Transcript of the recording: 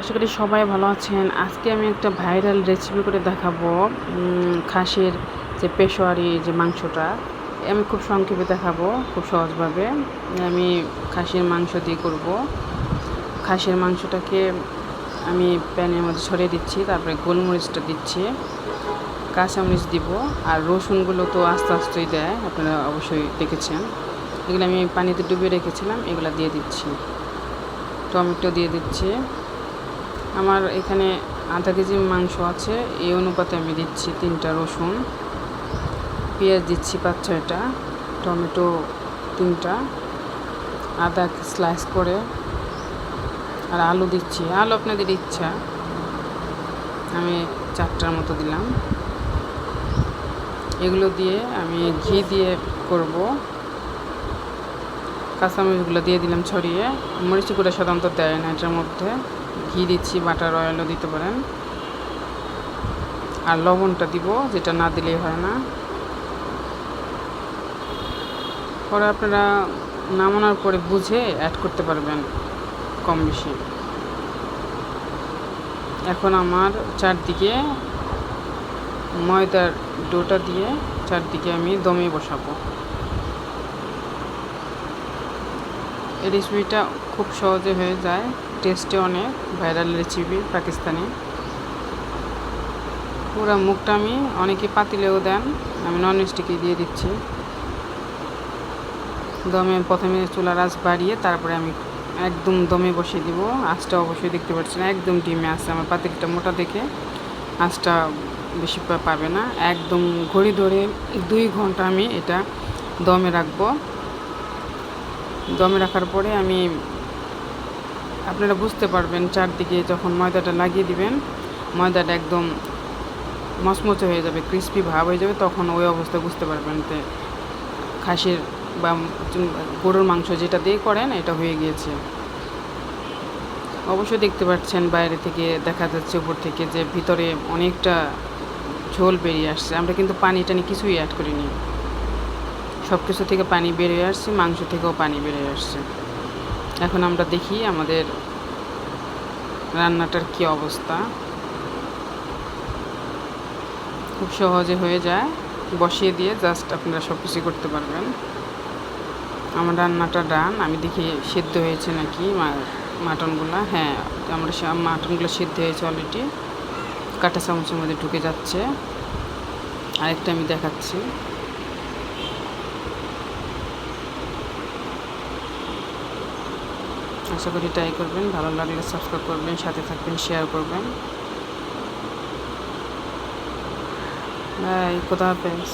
আশা করি সবাই ভালো আছেন। আজকে আমি একটা ভাইরাল রেসিপি করে দেখাবো। খাসির যে পেশোয়ারি, যে মাংসটা আমি খুব সংক্ষেপে দেখাবো, খুব সহজভাবে। আমি খাসির মাংস দিয়ে করব। খাসির মাংসটাকে আমি প্যানের মধ্যে ছড়িয়ে দিচ্ছি, তারপরে গোলমরিচটা দিচ্ছি, কাঁচামরিচ দিব, আর রসুনগুলো তো আস্তে আস্তেই দেয়, আপনারা অবশ্যই দেখেছেন। এগুলো আমি পানিতে ডুবিয়ে রেখেছিলাম, এগুলো দিয়ে দিচ্ছি। টমেটো দিয়ে দিচ্ছি। আমার এখানে আধা কেজি মাংস আছে। এই অনুপাতে আমি দিচ্ছি তিনটা রসুন। পেঁয়াজ দিচ্ছি পাঁচ ছয়টা, টমেটো তিনটা, আদা স্লাইস করে, আর আলু দিচ্ছি। আলু আপনাদের ইচ্ছা। আমি চারটার মতো দিলাম। এগুলো দিয়ে আমি ঘি দিয়ে করব। কাঁচামরিচগুলো দিয়ে দিলাম ছড়িয়ে। মরিচ গুঁড়ো সাধারণত দেয় না এটার মধ্যে। ঘি দিচ্ছি, বাটার অয়েলও দিতে পারেন। আর লবণটা দিব, যেটা না দিলেই হয় না। পরে আপনারা নামানোর পরে বুঝে অ্যাড করতে পারবেন কম বেশি। এখন আমার চারদিকে ময়দার ডোটা দিয়ে চারদিকে আমি দমে বসাবো। এই রেসিপিটা খুব সহজে হয়ে যায়। টেস্টে অনেক ভাইরাল রেসিপি পাকিস্তানি। পুরো মুখটা আমি অনেকে পাতিলেও দেন, আমি নন স্টিকে দিয়ে দিচ্ছি। দমে প্রথমে চুলার আঁচ বাড়িয়ে তারপরে আমি একদম দমে বসিয়ে দিব। আঁচটা অবশ্যই দেখতে পাচ্ছি না একদম ডিমে আসছে আমার পাতিলটা মোটা দেখে আঁচটা বেশি পাবে না। একদম ঘড়ি ধরে দুই ঘণ্টা আমি এটা দমে রাখব। দমে রাখার পরে আমি আপনারা বুঝতে পারবেন চারদিকে যখন ময়দাটা লাগিয়ে দিবেন, ময়দাটা একদম মচমচে হয়ে যাবে ক্রিস্পি ভাব হয়ে যাবে, তখন ওই অবস্থায় বুঝতে পারবেন যে খাসির বা গরুর মাংস যেটা দিয়ে করেন, এটা হয়ে গিয়েছে। অবশ্যই দেখতে পাচ্ছেন বাইরে থেকে দেখা যাচ্ছে উপর থেকে যে ভিতরে অনেকটা ঝোল বেরিয়ে আসছে। আমরা কিন্তু পানি টানি কিছুই অ্যাড করিনি। সব কিছু থেকে পানি বেরিয়ে আসছে, মাংস থেকেও পানি বেরিয়ে আসছে। এখন আমরা দেখি আমাদের রান্নাটার কি অবস্থা? খুব সহজে হয়ে যায়। বসিয়ে দিয়ে জাস্ট আপনারা সব কিছু করতে পারবেন। আমার রান্নাটা ডান, আমি দেখি সিদ্ধ হয়েছে নাকি মাটনগুলো। হ্যাঁ আমরা মাটনগুলো সিদ্ধ হয়েছে অলরেডি কাঁটা চামচের মধ্যে ঢুকে যাচ্ছে। আরেকটা আমি দেখাচ্ছি। আশা করি ট্রাই করবেন, ভালো লাগলে সাবস্ক্রাইব করবেন, সাথে থাকবেন শেয়ার করবেন। বাই কোথা হাফেজ।